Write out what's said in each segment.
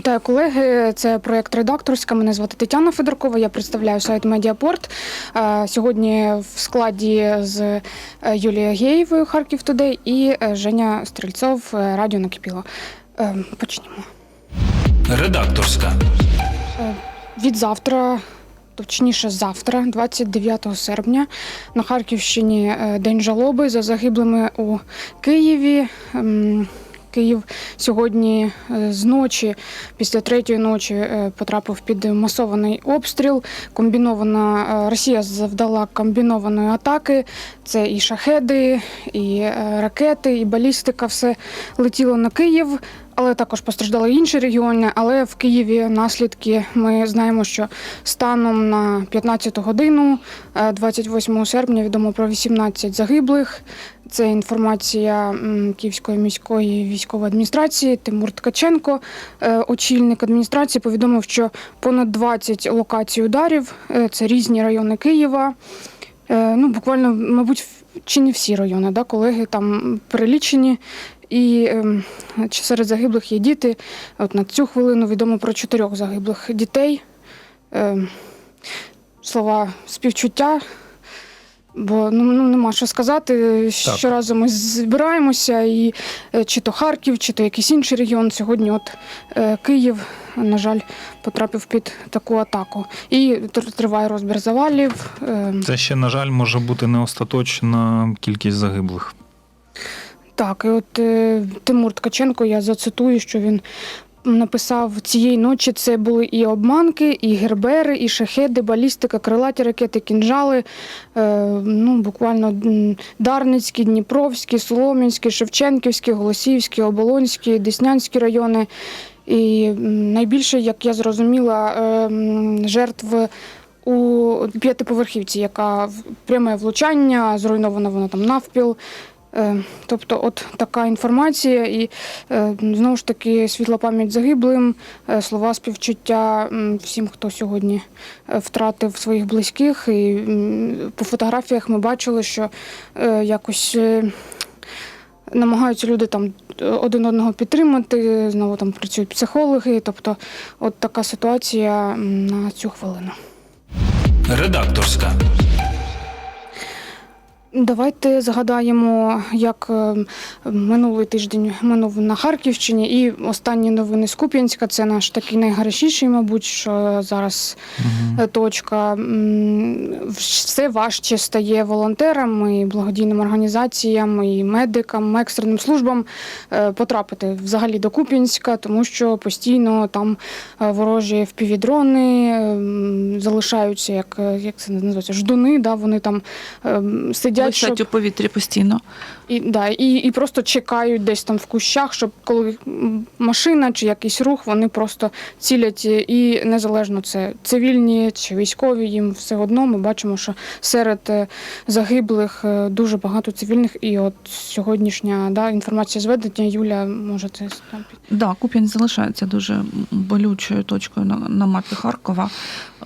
Вітаю колеги. Це проєкт редакторська. Мене звати Тетяна Федоркова. Я представляю сайт Медіапорт. Сьогодні в складі з е, Юлією Геєвою Харків Тудей і е, Женя Стрільцов е, Радіо Накипіло. Почнімо. Редакторська. Від завтра, точніше, завтра, 29 серпня, на Харківщині День жалоби за загиблими у Києві. Київ сьогодні е, з ночі, після третьої ночі, е, потрапив під масований обстріл. Комбінована е, Росія завдала комбінованої атаки. Це і шахеди, і ракети, і балістика. Все летіло на Київ. Але також постраждали інші регіони. Але в Києві наслідки ми знаємо, що станом на 15 годину, е, 28 серпня, відомо про 18 загиблих. Це інформація Київської міської військової адміністрації. Тимур Ткаченко, е, очільник адміністрації, повідомив, що понад 20 локацій ударів е, це різні райони Києва. Е, Ну, буквально, мабуть, чи не всі райони, да, колеги там перелічені. І ем, чи серед загиблих є діти. От на цю хвилину відомо про чотирьох загиблих дітей. Ем, Слова співчуття. Бо ну, ну нема що сказати. Щоразу ми збираємося, і е, чи то Харків, чи то якийсь інший регіон. Сьогодні, от е, Київ, на жаль, потрапив під таку атаку. І триває розбір завалів. Ем, Це ще, на жаль, може бути не остаточна кількість загиблих. Так, і от е, Тимур Ткаченко, я зацитую, що він написав цієї ночі. Це були і обманки, і гербери, і шахеди, балістика, крилаті ракети, кінжали. Е, ну, буквально Дарницькі, Дніпровські, Солом'янські, Шевченківські, Голосіївські, Оболонські, Деснянські райони. І найбільше, як я зрозуміла, е, жертв. У п'ятиповерхівці, яка пряме влучання, зруйнована вона там навпіл. Е, Тобто, от така інформація, і е, знову ж таки світла пам'ять загиблим, е, слова співчуття всім, хто сьогодні втратив своїх близьких. І по фотографіях ми бачили, що якось. Намагаються люди там один одного підтримати, знову там працюють психологи. Тобто, от така ситуація на цю хвилину. Редакторська. Давайте згадаємо, як е, минулий тиждень минув на Харківщині, і останні новини з Куп'янська. Це наш такий найгарячіший, мабуть, що зараз е, точка. Все важче стає волонтерам і благодійним організаціям, і медикам, екстреним службам е, потрапити взагалі до Куп'янська, тому що постійно там ворожі впівдрони залишаються, як, як це називається, ждуни. Да, вони там сидять, Висять у повітрі постійно. І, да, і, і просто чекають десь там в кущах, щоб коли машина чи якийсь рух, вони просто цілять. І незалежно це цивільні чи військові, їм все одно. Ми бачимо, що серед е, загиблих е, дуже багато цивільних. І от сьогоднішня да, інформація зведення Юля може це там Да, Куп'янськ залишається дуже болючою точкою на, на мапі Харкова,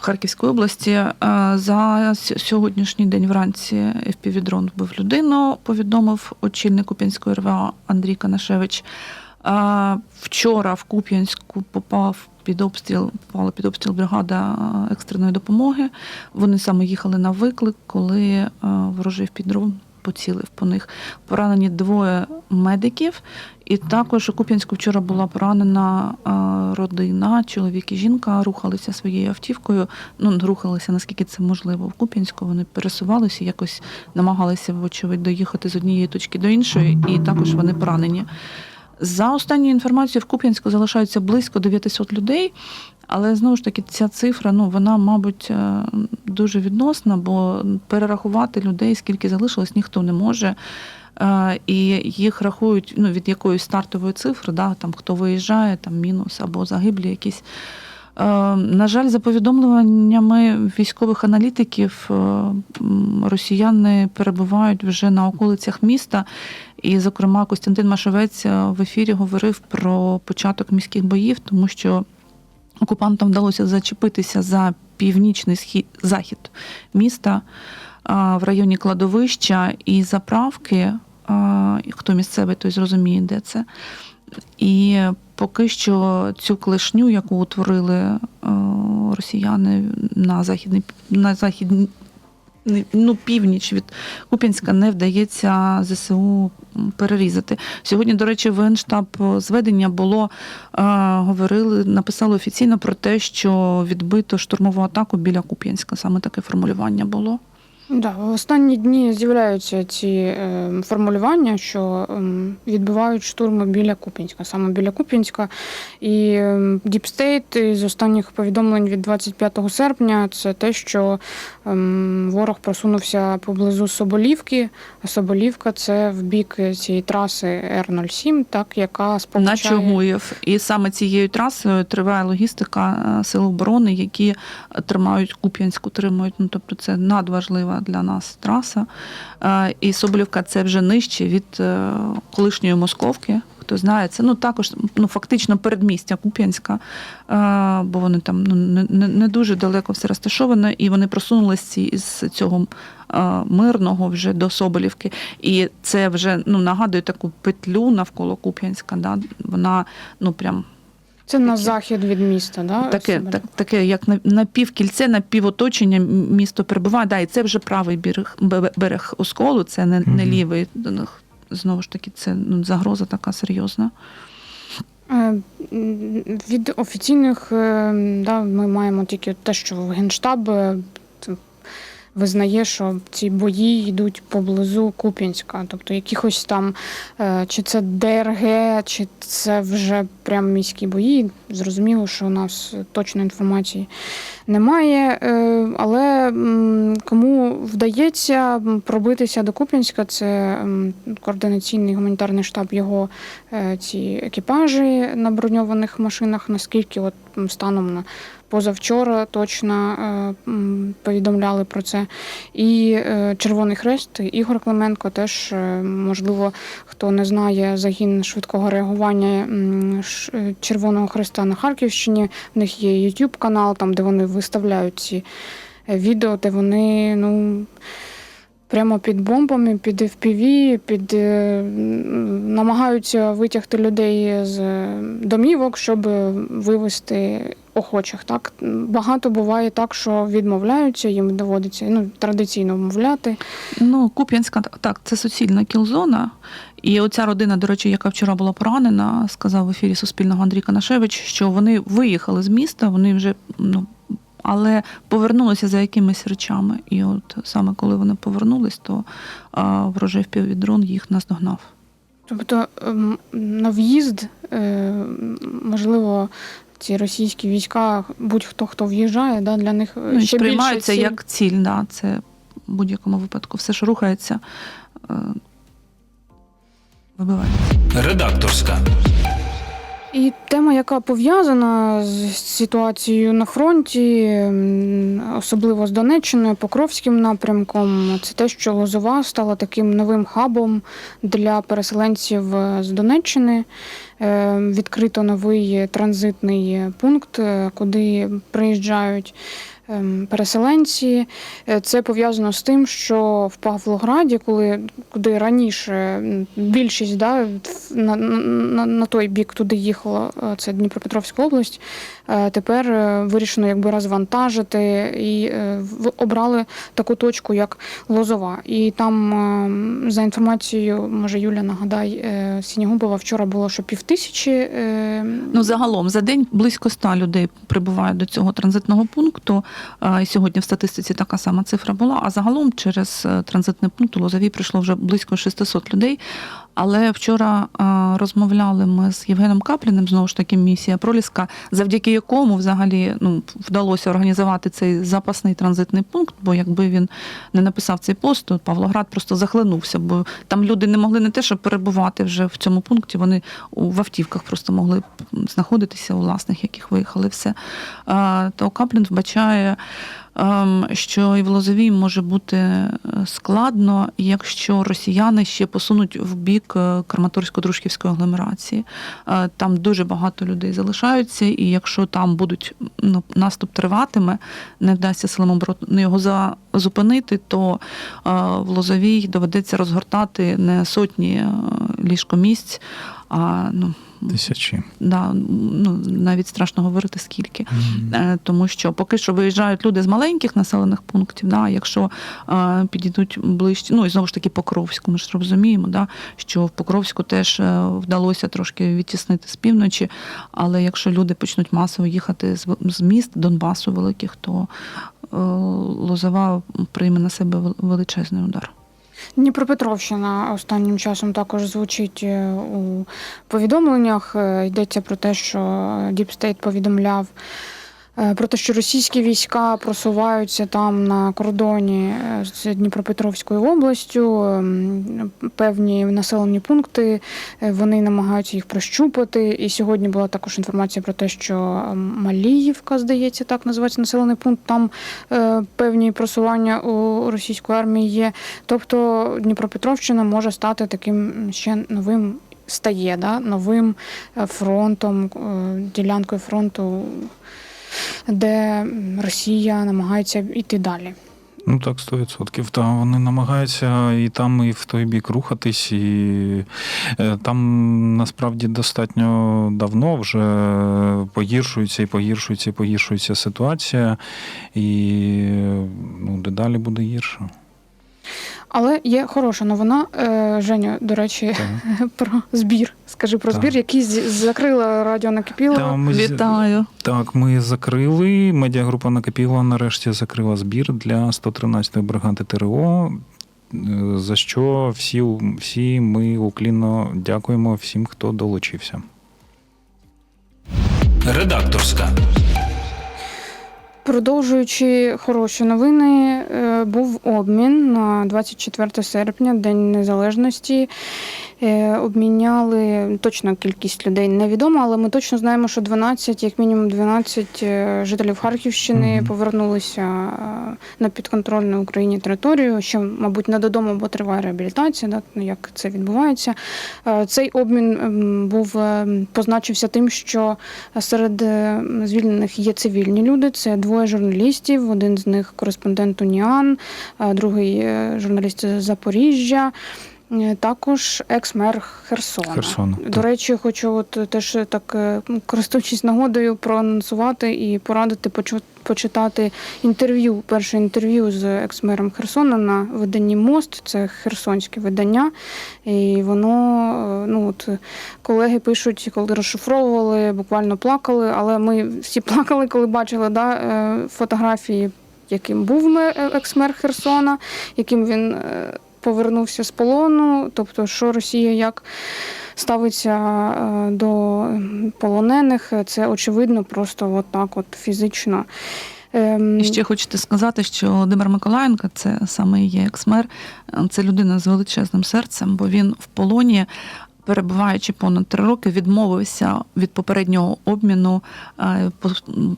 Харківської області. Е, За сьогоднішній день вранці FPV-дрон вбив людину, повідомив очільник Куп'янської РВА Андрій Канашевич. Вчора в Куп'янську попав під обстріл, попала під обстріл бригада екстреної допомоги. Вони саме їхали на виклик, коли е, ворожий дрон поцілив по них. Поранені двоє медиків. І також у Куп'янську вчора була поранена е, родина, чоловік і жінка рухалися своєю автівкою. Ну, рухалися наскільки це можливо в Куп'янську. Вони пересувалися, якось намагалися, вочевидь, доїхати з однієї точки до іншої, і також вони поранені. За останньою інформацією, в Куп'янську залишається близько 900 людей. Але знову ж таки, ця цифра, ну вона, мабуть, е, дуже відносна, бо перерахувати людей, скільки залишилось, ніхто не може. Е, І їх рахують ну, від якоїсь стартової цифри, да, там хто виїжджає, там мінус або загиблі якісь. Е, На жаль, за повідомленнями військових аналітиків, е, росіяни перебувають вже на околицях міста. І, зокрема, Костянтин Машовець в ефірі говорив про початок міських боїв, тому що окупантам вдалося зачепитися за північний схід захід міста в районі кладовища і заправки. Хто місцевий, той зрозуміє, де це. І поки що цю клешню, яку утворили росіяни на західний на західній ну, північ від Куп'янська, не вдається ЗСУ перерізати. Сьогодні, до речі, в Генштаб зведення було говорили, написали офіційно про те, що відбито штурмову атаку біля Куп'янська. Саме таке формулювання було. Да, в останні дні з'являються ці е, формулювання, що ем, відбивають штурми біля Куп'янська, саме біля Куп'янська. І Deep State з останніх повідомлень від 25 серпня це те, що ем, ворог просунувся поблизу Соболівки. А Соболівка це в бік цієї траси Р-07, так, яка на сполучає... Чугуєв. І саме цією трасою триває логістика е, сил оборони, які тримають Куп'янську, тримають. Ну тобто це надважлива для нас траса. Е, І Соболівка це вже нижче від е, колишньої Московки. Хто знає, це ну також ну фактично передмістя Куп'янська, е, бо вони там ну не, не, дуже далеко все розташовано, і вони просунулися із цього мирного вже до Соболівки. І це вже ну нагадує таку петлю навколо Куп'янська. Да? Вона ну прям Це на захід від міста, да? таке, так, таке, як на, на півкільце, на півоточення місто перебуває. Да, і це вже правий берег, берег Осколу, це не, не лівий. Знову ж таки, це ну, загроза така серйозна. Е, Від офіційних е, да, ми маємо тільки те, що Генштаб е, визнає, що ці бої йдуть поблизу Куп'янська. Тобто якихось там, е, чи це ДРГ, чи це вже прям міські бої. Zрозуміло, що у нас точної інформації немає. Е, Але кому вдається пробитися до Куп'янська, це координаційний гуманітарний штаб його е, ці екіпажі на броньованих машинах, наскільки от станом на позавчора точно е, повідомляли про це. І е, Червоний Хрест, Ігор Клименко теж, е, можливо, хто не знає загін швидкого реагування Червоного Хреста на Харківщині. В них є YouTube канал, там де вони виставляють ці відео, де вони ну. Прямо під бомбами, під FPV, під е, намагаються витягти людей з е, домівок, щоб вивести охочих. Так багато буває так, що відмовляються, їм доводиться ну традиційно вмовляти. Ну, Куп'янська так, це суцільна кілзона. І оця родина, до речі, яка вчора була поранена, сказав в ефірі Суспільного Андрій Канашевич, що вони виїхали з міста, вони вже ну. Але повернулися за якимись речами. І от саме коли вони повернулись, то а, ворожий впівдрон їх наздогнав. Тобто ем, на в'їзд, е, можливо, ці російські війська, будь-хто хто в'їжджає, да, для них Ну, ще сприймаються більше ціль. як ціль. Да, це в будь-якому випадку все, що рухається, е, вибивається. Редакторська. І тема, яка пов'язана з ситуацією на фронті, особливо з Донеччиною, Покровським напрямком, це те, що Лозова стала таким новим хабом для переселенців е, з Донеччини. Е, Відкрито новий транзитний пункт, е, куди приїжджають переселенці. Е, Це пов'язано з тим, що в Павлограді, коли куди раніше більшість да, на, на, на той бік туди їхала, е, це Дніпропетровська область. е, Тепер вирішено якби розвантажити і обрали таку точку, як Лозова. І там, е, за інформацією, може Юля нагадай, Сінігубова вчора було що півтисячі. е, Ну, загалом за день близько ста людей прибувають до цього транзитного пункту. А, І сьогодні в статистиці така сама цифра була. А загалом через е, транзитний пункт у Лозові прийшло вже близько 600 людей. Але вчора а, розмовляли ми з Євгеном Капліним, знову ж таки, місія Проліска, завдяки якому взагалі ну, вдалося організувати цей запасний транзитний пункт. Бо якби він не написав цей пост, то Павлоград просто захлинувся, бо там люди не могли не те, що перебувати вже в цьому пункті, вони в автівках просто могли знаходитися у власних, яких виїхали все. А, То Каплін вбачає, що і в Лозовій може бути е, складно, якщо росіяни ще посунуть в бік е, Краматорсько-Дружківської агломерації. Е, Там дуже багато людей залишаються, і якщо там будуть ну, наступ триватиме, не вдасться силам оборони його за- зупинити, то в Лозовій доведеться розгортати не сотні ліжкомісць, а ну, Тисячі. Да, ну, навіть страшно говорити скільки. Е, Тому що поки що виїжджають люди з маленьких населених пунктів, да, якщо е, підійдуть ближче, ну і знову ж таки Покровську, ми ж розуміємо, да, що в Покровську теж е, вдалося трошки відтіснити з півночі, але якщо люди почнуть масово їхати з, з міст Донбасу великих, то е, Лозова прийме на себе величезний удар. Дніпропетровщина останнім часом також звучить е, у повідомленнях. Е, Йдеться про те, що Діпстейт повідомляв про те, що російські війська просуваються там на кордоні е, з Дніпропетровською областю. Ем, Певні населені пункти е, вони намагаються їх прощупати. І сьогодні була також інформація про те, що ем, Маліївка, здається, так називається населений пункт. Там е, певні просування у російської армії є. Тобто Дніпропетровщина може стати таким ще новим. Стає да, новим е, фронтом, е, ділянкою фронту, де Росія намагається йти далі. Ну так, 100%. Та вони намагаються і там, і в той бік рухатись, і е, там насправді достатньо давно вже погіршується і погіршується, і погіршується ситуація, і ну, дедалі буде гірше. Але є хороша новина. Е, Женя, до речі, Так. про збір. Скажи про Так. збір, який закрила радіо накипіло. Та ми Вітаю! Так, ми закрили. Медіагрупа накипіла нарешті закрила збір для 113-ї бригади ТРО. е, За що всі, всі ми уклінно дякуємо всім, хто долучився. Редакторська. Продовжуючи хороші новини, е, був обмін на 24 серпня, День Незалежності. Е, Обміняли точно кількість людей невідома, але ми точно знаємо, що 12, як мінімум 12 е, жителів Харківщини Мгм. повернулися е, на підконтрольну Україні територію. Ще, мабуть, не додому, бо триває реабілітація. Да, ну, як це відбувається. Цей обмін ем, був позначився тим, що серед звільнених є цивільні люди. Це двоє журналістів. Один з них кореспондент Уніан, другий журналіст з Запоріжжя. Е, Також екс-мер Херсона. Херсона, До так. речі, хочу от теж так, е, користуючись нагодою, проанонсувати і порадити почитати інтерв'ю, перше інтерв'ю з екс-мером Херсона на виданні Мост. Це херсонське видання. І воно, е, ну от колеги пишуть, коли розшифровували, буквально плакали, але ми всі плакали, коли бачили да, е, фотографії, яким був ме- е, екс-мер Херсона, яким він е, повернувся з полону, тобто, що Росія як ставиться е, до полонених, це очевидно, просто от так, от фізично. Ем, І ще хочете сказати, що Володимир Миколаєнко, це саме є екс-мер, це людина з величезним серцем, бо він в полоні. Перебуваючи понад три роки, відмовився від попереднього обміну. Е,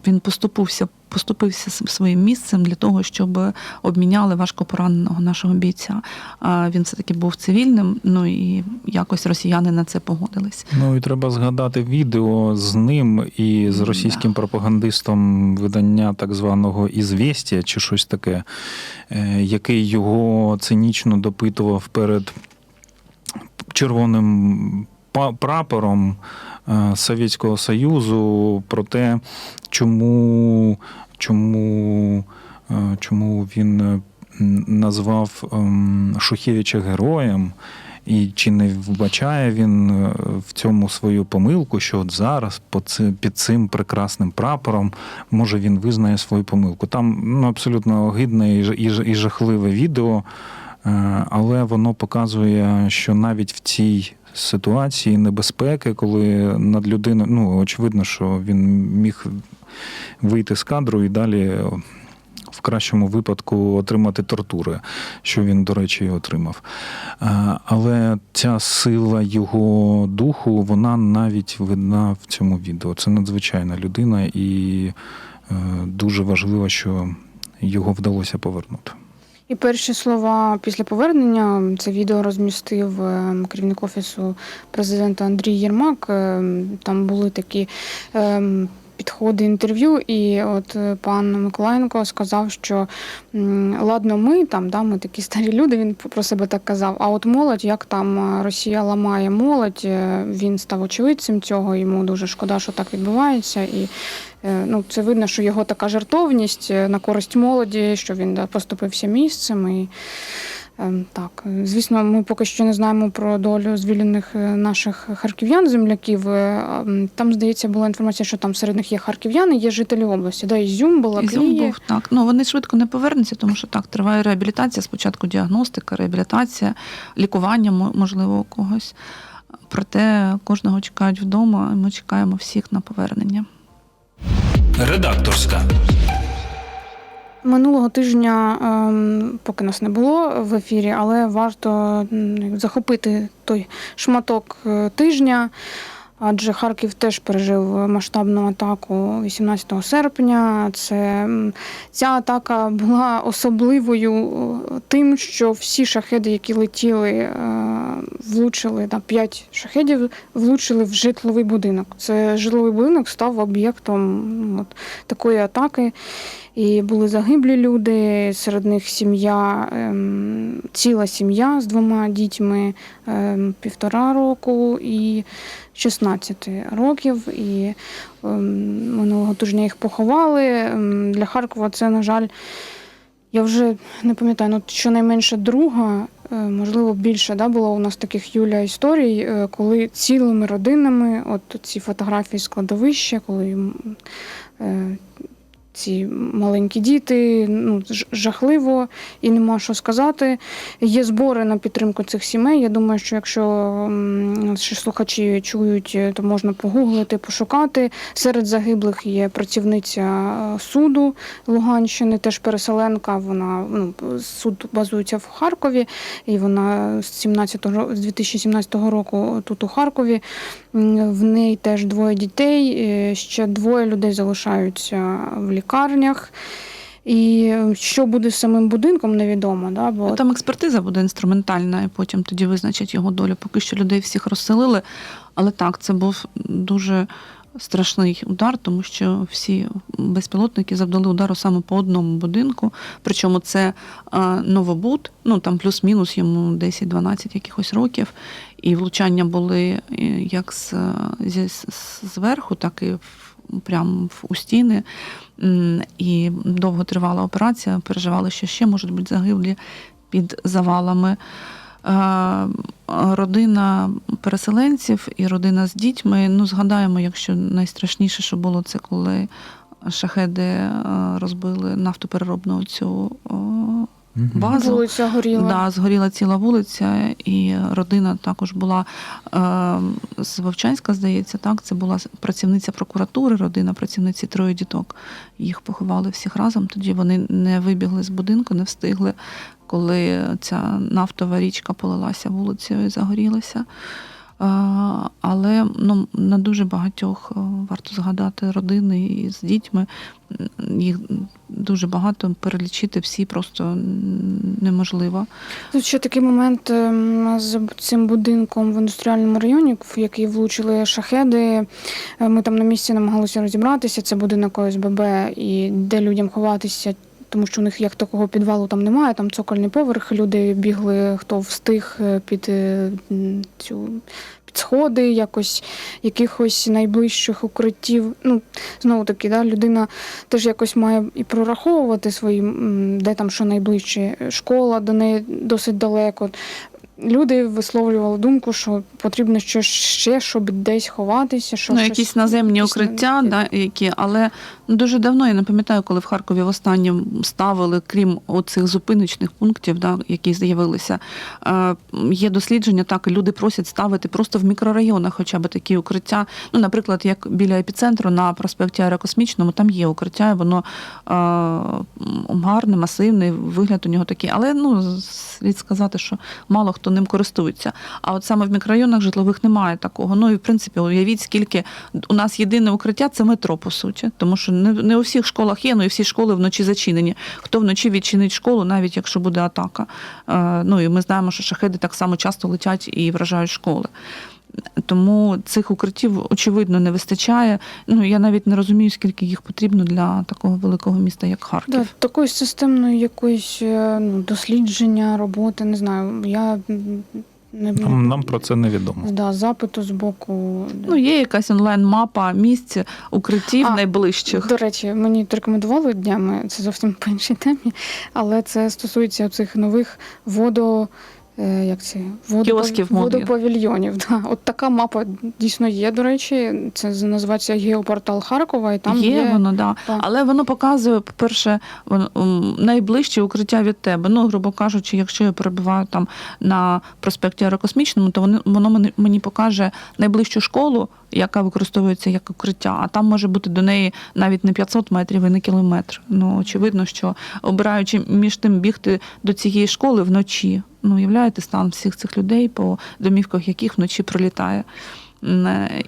Він поступився, поступився своїм місцем для того, щоб обміняли важко пораненого нашого бійця. Він все таки був цивільним. Ну і якось росіяни на це погодились. Ну і треба згадати відео з ним і з Да. російським пропагандистом видання так званого «Ізвєстія» чи щось таке, е, який його цинічно допитував перед червоним прапором Совєтського Союзу про те, чому, чому, е, чому він е, назвав ем, Шухевича героєм. І чи не вбачає він е, в цьому свою помилку, що от зараз під цим прекрасним прапором може він визнає свою помилку? Там ну, абсолютно огидне і, жахливе відео, е, але воно показує, що навіть в цій ситуації небезпеки, коли над людиною, ну очевидно, що він міг вийти з кадру і далі. В кращому випадку отримати тортури, що він, до речі, і отримав. Але ця сила його духу, вона навіть видна в цьому відео. Це надзвичайна людина, і е, дуже важливо, що його вдалося повернути. І перші слова після повернення це відео розмістив е, керівник офісу президента Андрій Єрмак. Е, Там були такі. Підходи інтерв'ю, і от е, пан Миколаєнко сказав, що ладно, ми там, да, ми такі старі люди, він про себе так казав. А от молодь, як там е, Росія ламає молодь, е, він став очевидцем цього. Йому дуже шкода, що так відбувається. І ну, це видно, що його така жертовність е, на користь молоді, що він да, поступився місцем. І, Так, е, звісно, ми поки що не знаємо про долю звільнених е, наших харків'ян, земляків. Е, Там, здається, була інформація, що там серед них є харків'яни, є жителі області. Да, Ізюм, Ізюм Балаклія. був так. Ну вони швидко не повернуться, тому що так триває реабілітація. Спочатку діагностика, реабілітація, лікування можливо у когось. Проте кожного чекають вдома, і ми чекаємо всіх на повернення. Редакторська. Минулого тижня, ем, поки нас не було в ефірі, але варто захопити той шматок е, тижня. Адже Харків теж пережив масштабну атаку 18 серпня. Це ця атака була особливою е, тим, що всі шахеди, які летіли, е, влучили на 5 шахедів, влучили в житловий будинок. Це житловий будинок став об'єктом от, такої атаки. І були загиблі люди, серед них сім'я, ем, ціла сім'я з двома дітьми ем, півтора року і 16 років. І ем, минулого тижня їх поховали. Для Харкова це, на жаль, я вже не пам'ятаю, ну щонайменше друга, е, можливо, більше да, було у нас таких Юля історій, е, коли цілими родинами, от ці фотографії з кладовища, коли е, ці маленькі діти, ну жахливо і нема що сказати. Є збори на підтримку цих сімей. Я думаю, що якщо наші слухачі чують, е, то можна погуглити, пошукати. Серед загиблих є працівниця е, суду Луганщини, теж переселенка. Вона ну, суд базується в Харкові, і вона з 17 ро- з 2017 року тут у Харкові. В неї теж двоє дітей, е, ще двоє людей залишаються в лікарнях. І е, що буде з самим будинком, невідомо. Да? Бо Там експертиза буде інструментальна, і потім тоді визначать його долю. Поки що людей всіх розселили. Але так, це був дуже страшний удар, тому що всі безпілотники завдали удару саме по одному будинку. Причому це новобуд, ну там плюс-мінус йому 10-12 якихось років. І влучання були е, як з, зі, зверху, так і в, прямо у стіни. І довго тривала операція. Переживали, що ще можуть бути загиблі під завалами. Е, Родина переселенців і родина з дітьми. Ну, згадаємо, якщо найстрашніше, що було, це коли шахеди е, розбили нафтопереробну цю о, базу. вулиця горіла. Да, згоріла ціла вулиця, і родина також була е, з Вовчанська, здається, так. Це була працівниця прокуратури, родина працівниці троє діток. Їх поховали всіх разом. Тоді вони не вибігли з будинку, не встигли, коли ця нафтова річка полилася вулицею і загорілася. Е, Але ну, на дуже багатьох е, варто згадати родини із дітьми. Їх дуже багато перелічити всі просто неможливо. Тут ще такий момент ем, з цим будинком в індустріальному районі, в який влучили шахеди. Е, Ми там на місці намагалися розібратися. Це будинок ОСББ, і де людям ховатися. Тому що у них як такого підвалу там немає, там цокольний поверх. Люди бігли, хто встиг е, під е, цю сходи, якось якихось найближчих укриттів. Ну знову таки, да, людина теж якось має і прораховувати свої, де там що найближче. Школа до неї досить далеко. Люди висловлювали думку, що потрібно щось ще, щоб десь ховатися. Що ну, щось- якісь наземні якісь укриття, да, які, але ну, дуже давно я не пам'ятаю, коли в Харкові востаннє ставили, крім оцих зупиночних пунктів, да, які з'явилися. Е, є дослідження, так люди просять ставити просто в мікрорайонах, хоча б такі укриття. Ну, наприклад, як біля епіцентру на проспекті Аерокосмічному, там є укриття, і воно е, гарне, масивне, вигляд у нього такий. Але ну, слід сказати, що мало хто ним користуються. А от саме в мікрорайонах житлових немає такого. Ну і в принципі, уявіть, скільки у нас єдине укриття це метро, по суті, тому що не, не у всіх школах є, ну і всі школи вночі зачинені. Хто вночі відчинить школу, навіть якщо буде атака. Е, ну і ми знаємо, що шахеди так само часто летять і вражають школи. Тому цих укриттів очевидно не вистачає. Ну я навіть не розумію, скільки їх потрібно для такого великого міста, як Харків. Да, такої системної якоїсь е, ну, дослідження, роботи, не знаю. Я не Нам, нам про це невідомо. да, запиту з боку. Ну, є якась онлайн-мапа місць укриттів А, найближчих. До речі, мені рекомендували днями, це зовсім по іншій темі, але це стосується цих нових водо. Е, Як це Кіосків модних. водопавільйонів. Да. От така мапа дійсно є. До речі, це називається геопортал Харкова, і там є, є, воно, да. Так. Але воно показує, по-перше, найближче укриття від тебе. Ну, грубо кажучи, якщо я перебуваю там на проспекті Аерокосмічному, то воно, мені покаже найближчу школу, яка використовується як укриття, а там може бути до неї навіть не 500 метрів і не кілометр. Ну, очевидно, що обираючи між тим бігти до цієї школи вночі, ну, уявляєте стан всіх цих людей, по домівках яких вночі пролітає. Е,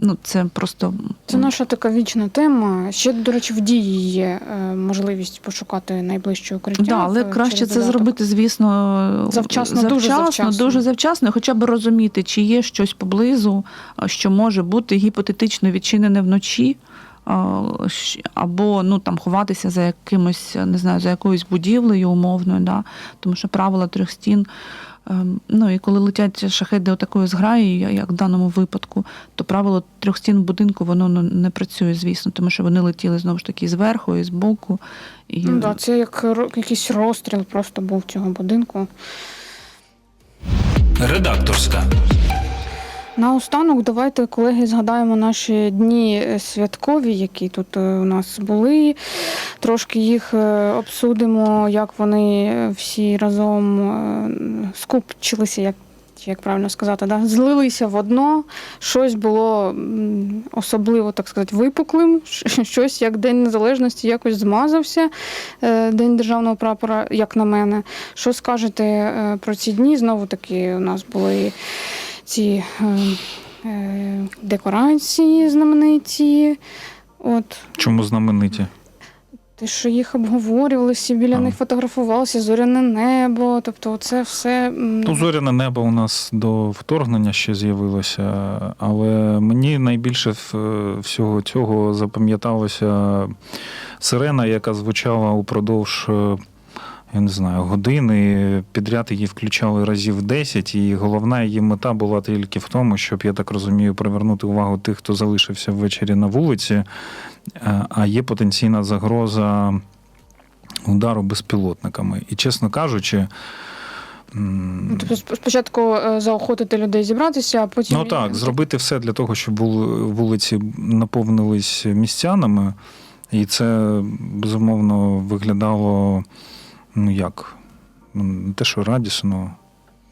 Ну, це просто Це наша така вічна тема. Ще, до речі, в дії є е, можливість пошукати найближче укриття. Да, але краще це додаток. зробити, звісно, Завчасно, дуже завчасно. дуже завчасно, хоча б розуміти, чи є щось поблизу, що може бути гіпотетично відчинене вночі. Або ну там ховатися за якимось, не знаю, за якоюсь будівлею умовною, да? тому що правила трьох стін. ем, Ну і коли летять шахеди отакої зграї, як в даному випадку, то правило трьох стін будинку воно ну, не працює, звісно, тому що вони летіли знову ж таки зверху і збоку. І... Ну, да, це як якийсь розстріл просто був цього будинку. Редакторська. Наостанок, давайте, колеги, згадаємо наші дні е, святкові, які тут е, у нас були. Трошки їх е, обсудимо, як вони всі разом скупчилися, як, як правильно сказати, да? злилися в одно. Щось було особливо, так сказати, випуклим, щось як День Незалежності якось змазався, День державного прапора, як на мене. Що скажете про ці дні? Знову таки, у нас були ці е, е, декорації знамениті. От, Чому знамениті? те, що їх обговорювали, всі біля А. них фотографувалися, зоряне небо. Тобто, це все. Ну, зоряне небо у нас до вторгнення ще з'явилося, але мені найбільше всього цього запам'яталася сирена, яка звучала упродовж. Я не знаю, години підряд її включали разів 10, і головна її мета була тільки в тому, щоб, я так розумію, привернути увагу тих, хто залишився ввечері на вулиці, е, а є потенційна загроза удару безпілотниками. І, чесно кажучи, Ну, Тобто спочатку е, заохотити людей зібратися, а потім. Ну так, зробити все для того, щоб вулиці наповнились містянами, і це безумовно виглядало ну як, ну, не те, що радісно.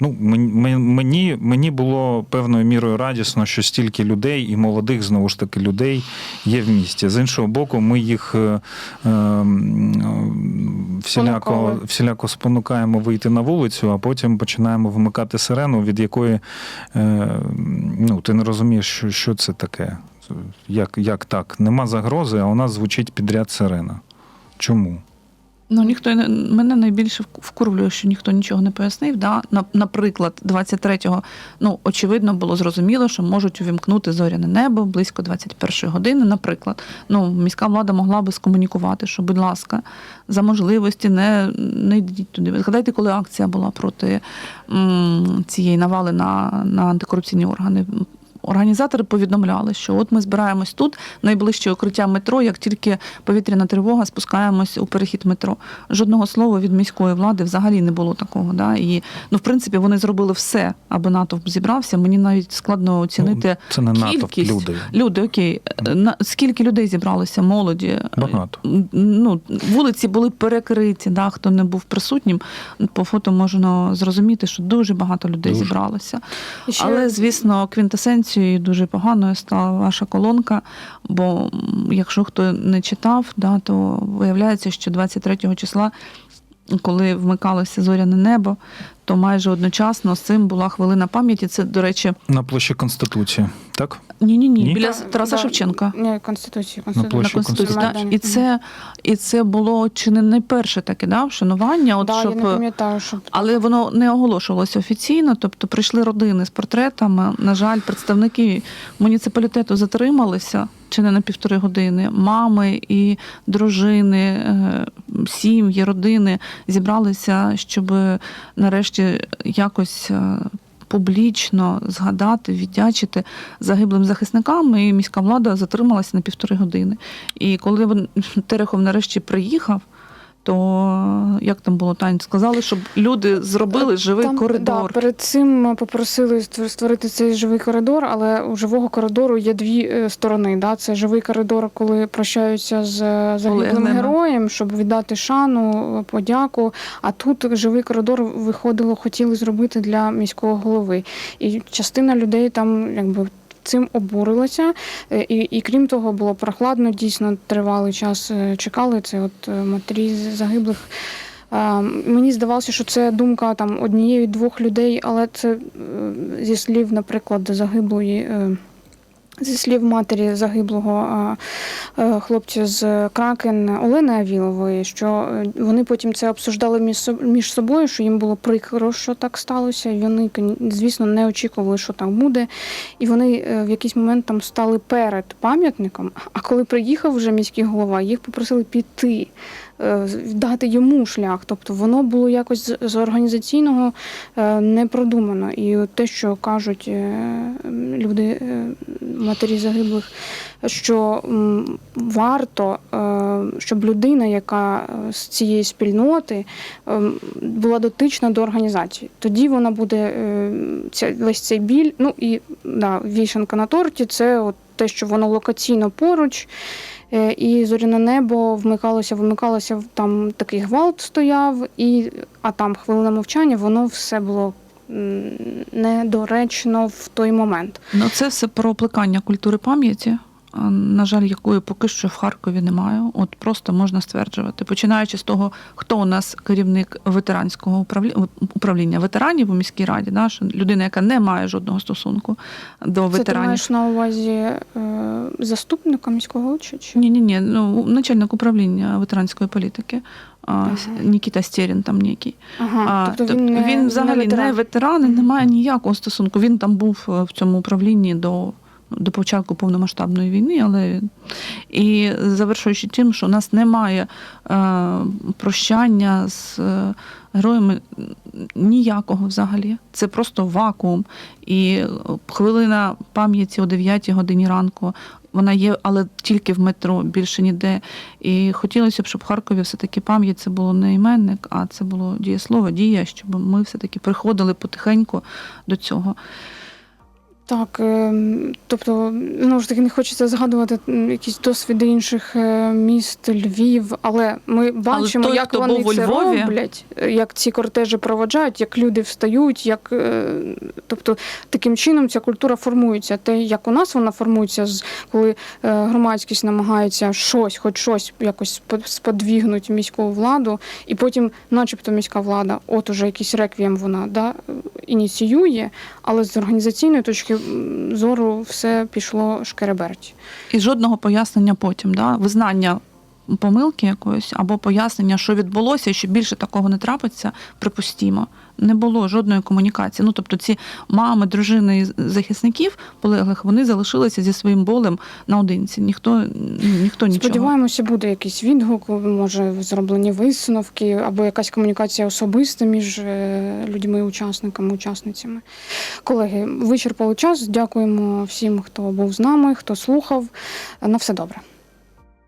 Ну, мені, мені, мені було певною мірою радісно, що стільки людей і молодих, знову ж таки, людей є в місті. З іншого боку, ми їх е, е, всіляко, всіляко спонукаємо вийти на вулицю, а потім починаємо вмикати сирену, від якої е, ну, ти не розумієш, що, що це таке. Як, як так? Нема загрози, а у нас звучить підряд сирена. Чому? Ну, ніхто не- мене найбільше вк- вкурвлює, що ніхто нічого не пояснив. Да? Наприклад, 23-го, ну, очевидно, було зрозуміло, що можуть увімкнути зоряне небо близько 21-ї години. Наприклад, ну, міська влада могла би скомунікувати, що, будь ласка, за можливості не, не йдіть туди. Згадайте, коли акція була проти м, цієї навали на, на антикорупційні органи. Організатори повідомляли, що от ми збираємось тут, найближче укриття метро, як тільки повітряна тривога, спускаємось у перехід метро. Жодного слова від міської влади взагалі не було такого. Да? І ну, в принципі, вони зробили все, аби натовп зібрався. Мені навіть складно оцінити Ну, це не натовп кількість. люди. люди. Окей, на скільки людей зібралося? Молоді Багато. ну, вулиці були перекриті, да, хто не був присутнім. По фото можна зрозуміти, що дуже багато людей Дуже. зібралося. Ще- Але, звісно, квінтесенцією дуже поганою стала ваша колонка. Бо якщо хто не читав, да, то виявляється, що 23 числа, коли вмикалося зоряне небо, то майже одночасно з цим була хвилина пам'яті. Це, до речі, На площі Конституції. Так? Ні, ні, ні, біля Тараса да, Шевченка. Ні, Конституції. На Конституції. На конституції, да? І це і це було чи не найперше таке, да, вшанування, от да, щоб я не пам'ятаю, щоб але воно не оголошувалося офіційно. Тобто прийшли родини з портретами. На жаль, представники муніципалітету затрималися чи не на півтори години. Мами і дружини, е, сім'ї, родини зібралися, щоб нарешті якось. Публічно згадати, віддячити загиблим захисникам, і міська влада затрималася на півтори години. І коли Терехов нарешті приїхав, то як там було Тань? Сказали, щоб люди зробили живий Там, коридор. Да, перед цим попросили створ- створити цей живий коридор, але у живого коридору є дві е, сторони. Да? Це живий коридор, коли прощаються з е, загиблим героєм, щоб віддати шану, е, подяку. А тут живий коридор виходило, хотіли зробити для міського голови. І частина людей там якби. Цим обурилася, Е, і, і крім того, було прохладно, дійсно тривалий час е, чекали. Це от е, матері загиблих Мені здавалося, що це думка там однієї двох людей, але це зі слів, наприклад, загиблої. Зі слів матері загиблого е, хлопця з Кракен Олени Авілової, що е, вони потім це обсуждали між соб- собою, що їм було прикро, що так сталося. І вони, звісно, не очікували, що так буде. І вони е, в якийсь момент там стали перед пам'ятником. А коли приїхав вже міський голова, їх попросили піти дати йому шлях. Тобто воно було якось з- організаційного е, не продумано. І те, що кажуть е, люди, е, матері загиблих, що варто, е, щоб людина, яка е, з цієї спільноти е, була дотична до організації. Тоді вона буде е, весь цей біль. Ну і да, вішенка на торті це от те, що воно локаційно поруч. Е, І зоряне небо вмикалося, вимикалося, там такий гвалт стояв, і, а там хвилина мовчання, воно все було недоречно в той момент. Ну, це все про плекання культури пам'яті. На жаль, якої поки що в Харкові немає. От просто можна стверджувати, починаючи з того, хто у нас керівник ветеранського управління, управління ветеранів у міській раді, що людина, яка не має жодного стосунку до Це ти ветеранів. маєш на увазі е, заступника міського чи-? Ні, ні, ні. Ну, начальник управління ветеранської політики. Ага. Нікіта Стєрін там некий. Ага, А, тобто він, не, він взагалі не ветеран, ветеран. і не має ніякого стосунку. Він там був е, в цьому управлінні до. До початку повномасштабної війни, але і завершуючи тим, що у нас немає е, прощання з е, героями ніякого взагалі. Це просто вакуум. І хвилина пам'яті о 9 годині ранку. Вона є, але тільки в метро, більше ніде. І хотілося б, щоб в Харкові все-таки пам'ять це було не іменник, а це було дієслово, дія, щоб ми все-таки приходили потихеньку до цього. Так, е, тобто, ну ж таки, не хочеться згадувати якісь досвіди інших е, міст, Львів, але ми бачимо, той, як вони це Львові- роблять, як ці кортежі проводжають, як люди встають, як е, тобто таким чином ця культура формується. Те, як у нас вона формується, коли е, громадськість намагається щось, хоч щось якось спо- сподвігнути міську владу, і потім, начебто, міська влада, от уже якийсь реквієм вона да, ініціює, але з організаційної точки зору все пішло шкереберть. І жодного пояснення потім, да? визнання помилки якоїсь або пояснення, що відбулося, і що більше такого не трапиться, припустімо. Не було жодної комунікації. Ну тобто, ці мами, дружини захисників полеглих, вони залишилися зі своїм болем наодинці. Ніхто ніхто нічого. Сподіваємося, буде якийсь відгук, може зроблені висновки або якась комунікація особиста між е, людьми, учасниками, учасницями. Колеги, вичерпали час. Дякуємо всім, хто був з нами, хто слухав. На все добре.